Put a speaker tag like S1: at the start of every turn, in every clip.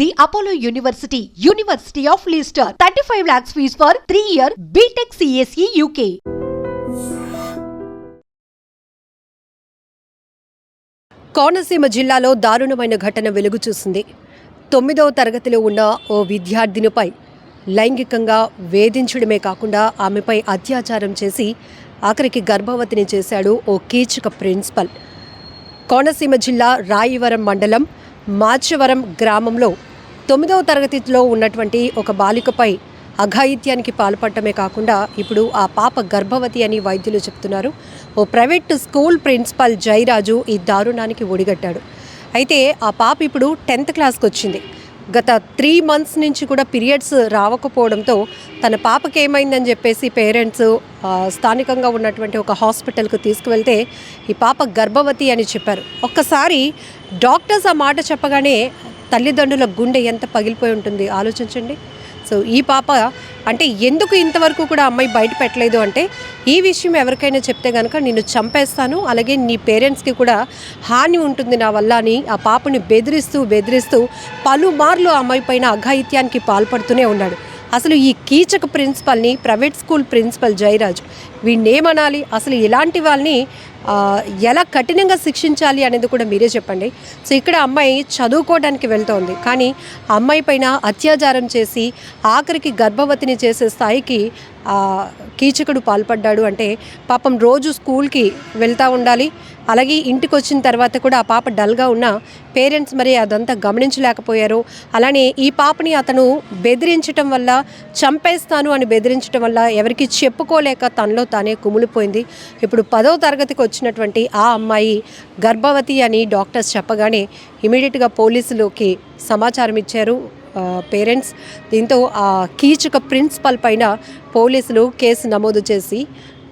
S1: The Apollo university university of Leicester thirty five lakhs fees for three year BTech CSE UK
S2: Konaseema జిల్లాలో దారుణమైన ఘటన వెలుగు చూసింది. తొమ్మిదవ తరగతిలో ఉన్న ఓ విద్యార్థినిపై లైంగికంగా వేధించడమే కాకుండా ఆమెపై అత్యాచారం చేసి ఆఖరికి గర్భవతిని చేశాడు ఓ కీచక ప్రిన్సిపల్. కోనసీమ జిల్లా రాయివరం మండలం మాచవరం గ్రామంలో తొమ్మిదవ తరగతిలో ఉన్నటువంటి ఒక బాలికపై అఘాయిత్యానికి పాల్పడటమే కాకుండా ఇప్పుడు ఆ పాప గర్భవతి అని వైద్యులు చెప్తున్నారు. ఓ ప్రైవేట్ స్కూల్ ప్రిన్సిపల్ జయరాజు ఈ దారుణానికి ఒడిగట్టాడు. అయితే ఆ పాప ఇప్పుడు టెన్త్ క్లాస్కి వచ్చింది. గత త్రీ మంత్స్ నుంచి కూడా పీరియడ్స్ రావకపోవడంతో తన పాపకి ఏమైందని చెప్పేసి పేరెంట్స్ స్థానికంగా ఉన్నటువంటి ఒక హాస్పిటల్కి తీసుకువెళ్తే ఈ పాప గర్భవతి అని చెప్పారు. ఒక్కసారి డాక్టర్స్ ఆ మాట చెప్పగానే తల్లిదండ్రుల గుండె ఎంత పగిలిపోయి ఉంటుంది? ఆలోచించండి. సో ఈ పాప అంటే ఎందుకు ఇంతవరకు కూడా అమ్మాయి బయట పెట్టలేదు అంటే ఈ విషయం ఎవరికైనా చెప్తే కనుక నిన్ను చంపేస్తాను అలాగే నీ పేరెంట్స్కి కూడా హాని ఉంటుంది నా వల్ల అని ఆ పాపని బెదిరిస్తూ బెదిరిస్తూ పలుమార్లు ఆ అమ్మాయి పైన అఘాయిత్యానికి పాల్పడుతూనే ఉన్నాడు. అసలు ఈ కీచక ప్రిన్సిపల్ని ప్రైవేట్ స్కూల్ ప్రిన్సిపల్ జయరాజ్ వీడిని ఏమనాలి అసలు ఇలాంటి వాళ్ళని ఎలా కఠినంగా శిక్షించాలి అనేది కూడా మీరే చెప్పండి. సో ఇక్కడ అమ్మాయి చదువుకోవడానికి వెళ్తోంది. కానీ అమ్మాయి పైన అత్యాచారం చేసి ఆఖరికి గర్భవతిని చేసే స్థాయికి కీచకుడు పాల్పడ్డాడు అంటే పాపం రోజు స్కూల్కి వెళ్తూ ఉండాలి. అలాగే ఇంటికి వచ్చిన తర్వాత కూడా ఆ పాప డల్గా ఉన్న పేరెంట్స్ మరి అదంతా గమనించలేకపోయారు. అలానే ఈ పాపని అతను బెదిరించటం వల్ల చంపేస్తాను అని బెదిరించటం వల్ల ఎవరికి చెప్పుకోలేక తనలో తానే కుమిలిపోయింది. ఇప్పుడు పదవ తరగతికి వచ్చినటువంటి ఆ అమ్మాయి గర్భవతి అని డాక్టర్స్ చెప్పగానే ఇమీడియట్గా పోలీసులకి సమాచారం ఇచ్చారు. పేరెంట్స్. దీంతో ఆ కీచక ప్రిన్సిపల్ పైన పోలీసులు కేసు నమోదు చేసి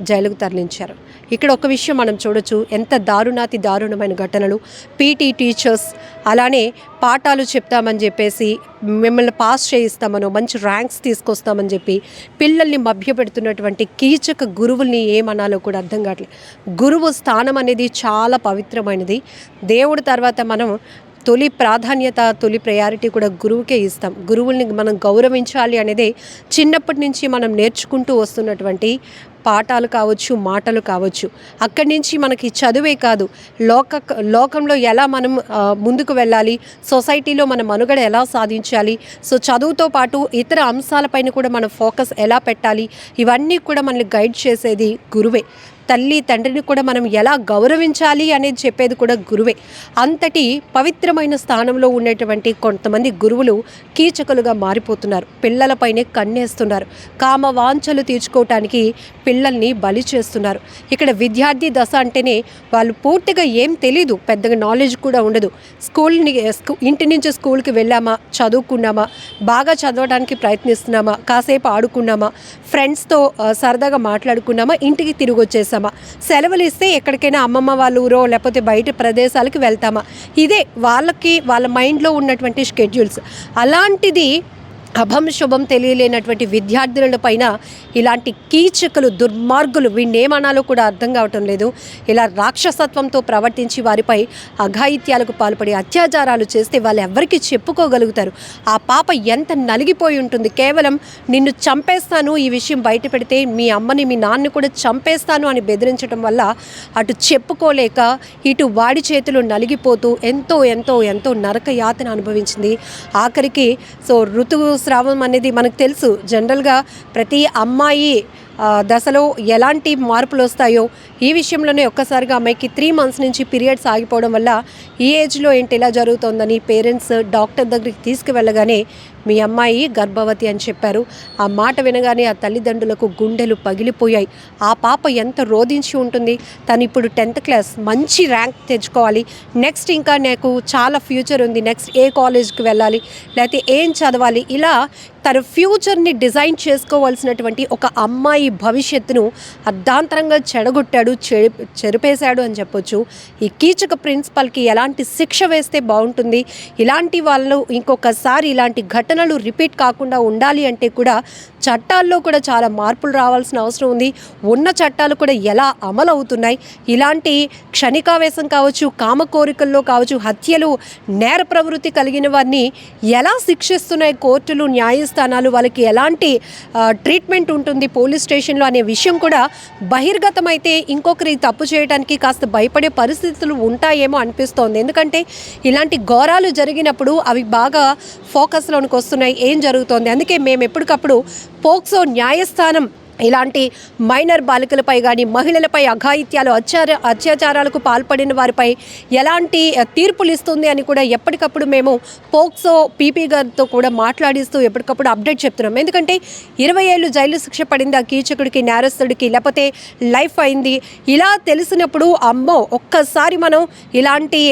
S2: జైలుకు తరలించారు. ఇక్కడ ఒక విషయం మనం చూడొచ్చు. ఎంత దారుణాతి దారుణమైన ఘటనలు. పీటీ టీచర్స్ అలానే పాఠాలు చెప్తామని చెప్పేసి మిమ్మల్ని పాస్ చేయిస్తామనో మంచి ర్యాంక్స్ తీసుకొస్తామని చెప్పి పిల్లల్ని మభ్యపెడుతున్నటువంటి కీచక గురువుల్ని ఏమనాలో కూడా అర్థం కావట్లేదు గురువు స్థానం అనేది చాలా పవిత్రమైనది. దేవుడి తర్వాత మనం తొలి ప్రాధాన్యత తొలి ప్రయారిటీ కూడా గురువుకే ఇస్తాం. గురువుల్ని మనం గౌరవించాలి అనేది చిన్నప్పటి నుంచి మనం నేర్చుకుంటూ వస్తున్నటువంటి పాఠాలు కావచ్చు మాటలు కావచ్చు. అక్కడి నుంచి మనకి చదువే కాదు. లోక లోకంలో ఎలా మనం ముందుకు వెళ్ళాలి? సొసైటీలో మన మనుగడ ఎలా సాధించాలి? సో చదువుతో పాటు ఇతర అంశాలపైన కూడా మనం ఫోకస్ ఎలా పెట్టాలి? ఇవన్నీ కూడా మనల్ని గైడ్ చేసేది గురువే. తల్లి తండ్రిని కూడా మనం ఎలా గౌరవించాలి అనేది చెప్పేది కూడా గురువే. అంతటి పవిత్రమైన స్థానంలో ఉండేటువంటి కొంతమంది గురువులు కీచకులుగా మారిపోతున్నారు. పిల్లలపైనే కన్నేస్తున్నారు. కామ వాంఛలు తీర్చుకోవటానికి పిల్లల్ని బలి చేస్తున్నారు. ఇక్కడ విద్యార్థి దశ అంటేనే వాళ్ళు పూర్తిగా ఏం తెలీదు. పెద్దగా నాలెడ్జ్ కూడా ఉండదు. స్కూల్ని స్కూ- ఇంటి నుంచి స్కూల్కి వెళ్ళామా చదువుకున్నామా బాగా చదవడానికి ప్రయత్నిస్తున్నామా కాసేపు ఆడుకున్నామా ఫ్రెండ్స్తో సరదాగా మాట్లాడుకున్నామా ఇంటికి తిరిగి వచ్చేసామా సెలవులు ఇస్తే ఎక్కడికైనా అమ్మమ్మ వాళ్ళ ఊరో లేకపోతే బయట ప్రదేశాలకి వెళ్తామా? ఇదే వాళ్ళకి వాళ్ళ మైండ్లో ఉన్నటువంటి షెడ్యూల్స్ అలాంటిది అభం శుభం తెలియలేనటువంటి విద్యార్థుల పైన ఇలాంటి కీచకులు దుర్మార్గులు వీణేమనాలో కూడా అర్థం కావటం లేదు. ఇలా రాక్షసత్వంతో ప్రవర్తించి వారిపై అఘాయిత్యాలకు పాల్పడి అత్యాచారాలు చేస్తే వాళ్ళు ఎవరికి చెప్పుకోగలుగుతారు. ఆ పాప ఎంత నలిగిపోయి ఉంటుంది. కేవలం నిన్ను చంపేస్తాను ఈ విషయం బయట పెడితే మీ అమ్మని మీ నాన్నని కూడా చంపేస్తాను అని బెదిరించడం వల్ల అటు చెప్పుకోలేక ఇటు వాడి చేతులు నలిగిపోతూ ఎంతో ఎంతో ఎంతో నరక యాతన అనుభవించింది. ఆఖరికి సో ఋతువు స్రావం అనేది మనకు తెలుసు. జనరల్గా ప్రతి అమ్మాయి దశలో ఎలాంటి మార్పులు వస్తాయో ఈ విషయంలోనే ఒక్కసారిగా అమ్మాయికి త్రీ మంత్స్ నుంచి పీరియడ్స్ ఆగిపోవడం వల్ల ఈ ఏజ్లో ఏంటి ఇలా జరుగుతోందని పేరెంట్స్ డాక్టర్ దగ్గరికి తీసుకువెళ్ళగానే మీ అమ్మాయి గర్భవతి అని చెప్పారు. ఆ మాట వినగానే ఆ తల్లిదండ్రులకు గుండెలు పగిలిపోయాయి. ఆ పాప ఎంత రోధించి ఉంటుంది? తను ఇప్పుడు టెన్త్ క్లాస్ మంచి ర్యాంక్ తెచ్చుకోవాలి. నెక్స్ట్ ఇంకా నాకు చాలా ఫ్యూచర్ ఉంది. నెక్స్ట్ ఏ కాలేజ్కి వెళ్ళాలి? లేకపోతే ఏం చదవాలి? ఇలా తన ఫ్యూచర్ని డిజైన్ చేసుకోవాల్సినటువంటి ఒక అమ్మాయి భవిష్యత్తును అర్ధాంతరంగా చెడగొట్టాడు చె చెరిపేశాడు అని చెప్పొచ్చు. ఈ కీచక ప్రిన్సిపల్కి ఎలాంటి శిక్ష వేస్తే బాగుంటుంది? ఇలాంటి వాళ్ళు ఇంకొకసారి ఇలాంటి ఘటన ఘటనలు రిపీట్ కాకుండా ఉండాలి అంటే కూడా చట్టాల్లో కూడా చాలా మార్పులు రావాల్సిన అవసరం ఉంది. ఉన్న చట్టాలు కూడా ఎలా అమలు అవుతున్నాయి? ఇలాంటి క్షణికావేశం కావచ్చు కామ కోరికల్లో కావచ్చు హత్యలు నేర ప్రవృత్తి కలిగిన వారిని ఎలా శిక్షిస్తున్నాయి? కోర్టులు న్యాయస్థానాలు వాళ్ళకి ఎలాంటి ట్రీట్మెంట్ ఉంటుంది పోలీస్ స్టేషన్లో అనే విషయం కూడా బహిర్గతమైతే ఇంకొకరి తప్పు చేయడానికి కాస్త భయపడే పరిస్థితులు ఉంటాయేమో అనిపిస్తోంది. ఎందుకంటే ఇలాంటి ఘోరాలు జరిగినప్పుడు అవి బాగా ఫోకస్లోనికి వస్తున్నాయి ఏం జరుగుతోంది? అందుకే మేము ఎప్పటికప్పుడు పోక్సో న్యాయస్థానం ఇలాంటి మైనర్ బాలికలపై కానీ మహిళలపై అఘాయిత్యాలు అత్యాచార అత్యాచారాలకు పాల్పడిన వారిపై ఎలాంటి తీర్పులు ఇస్తుంది అని కూడా ఎప్పటికప్పుడు మేము పోక్సో పీపీ గారితో కూడా మాట్లాడిస్తూ ఎప్పటికప్పుడు అప్డేట్ చెప్తున్నాం. ఎందుకంటే ఇరవై ఏళ్ళు జైలు శిక్ష పడింది ఆ కీచకుడికి నేరస్తుడికి లేకపోతే లైఫ్ అయింది. ఇలా తెలిసినప్పుడు అమ్మో ఒక్కసారి మనం ఇలాంటి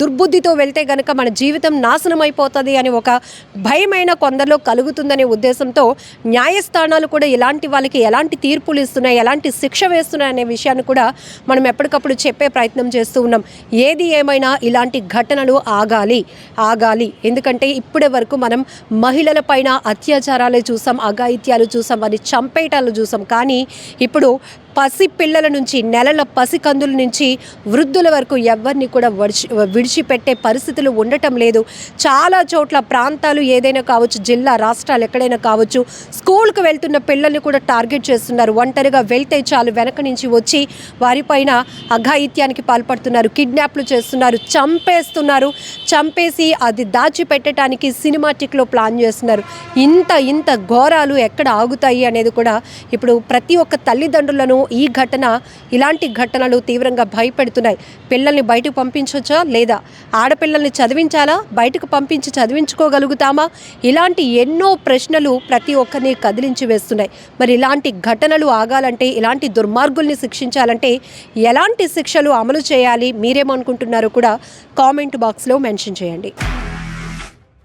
S2: దుర్బుద్ధితో వెళ్తే కనుక మన జీవితం నాశనం అయిపోతుంది అని ఒక భయమైన కొందరిలో కలుగుతుందనే ఉద్దేశంతో న్యాయస్థానాలు కూడా ఇలాంటి వాళ్ళకి ఎలాంటి తీర్పులు ఇస్తున్నాయి ఎలాంటి శిక్ష వేస్తున్నాయి అనే విషయాన్ని కూడా మనం ఎప్పటికప్పుడు చెప్పే ప్రయత్నం చేస్తూ ఉన్నాం. ఏది ఏమైనా ఇలాంటి ఘటనలు ఆగాలి ఆగాలి. ఎందుకంటే ఇప్పటి వరకు మనం మహిళల పైన అత్యాచారాలే చూసాం అఘాయిత్యాలు చూసాం అని చంపేయటాలు చూసాం. కానీ ఇప్పుడు పసి పిల్లల నుంచి నెలల పసికందుల నుంచి వృద్ధుల వరకు ఎవరిని కూడా వడిచి విడిచిపెట్టే పరిస్థితులు ఉండటం లేదు. చాలా చోట్ల ప్రాంతాలు ఏదైనా కావచ్చు జిల్లా రాష్ట్రాలు ఎక్కడైనా కావచ్చు స్కూల్కి వెళ్తున్న పిల్లల్ని కూడా టార్గెట్ చేస్తున్నారు. ఒంటరిగా వెళ్తే చాలు వెనక నుంచి వచ్చి వారిపైన అఘాయిత్యానికి పాల్పడుతున్నారు కిడ్నాప్లు చేస్తున్నారు చంపేస్తున్నారు. చంపేసి అది దాచిపెట్టడానికి సినిమాటిక్లో ప్లాన్ చేస్తున్నారు. ఇంత ఇంత ఘోరాలు ఎక్కడ ఆగుతాయి అనేది కూడా ఇప్పుడు ప్రతి ఒక్క తల్లిదండ్రులను ఈ ఘటన ఇలాంటి ఘటనలు తీవ్రంగా భయపెడుతున్నాయి. పిల్లల్ని బయటకు పంపించవచ్చా లేదా? ఆడపిల్లల్ని చదివించాలా? బయటకు పంపించి చదివించుకోగలుగుతామా? ఇలాంటి ఎన్నో ప్రశ్నలు ప్రతి ఒక్కరిని కదిలించి వేస్తున్నాయి. మరి ఇలాంటి ఘటనలు ఆగాలంటే ఇలాంటి దుర్మార్గుల్ని శిక్షించాలంటే ఎలాంటి శిక్షలు అమలు చేయాలి? మీరేమనుకుంటున్నారో కూడా కామెంట్ బాక్స్లో మెన్షన్ చేయండి.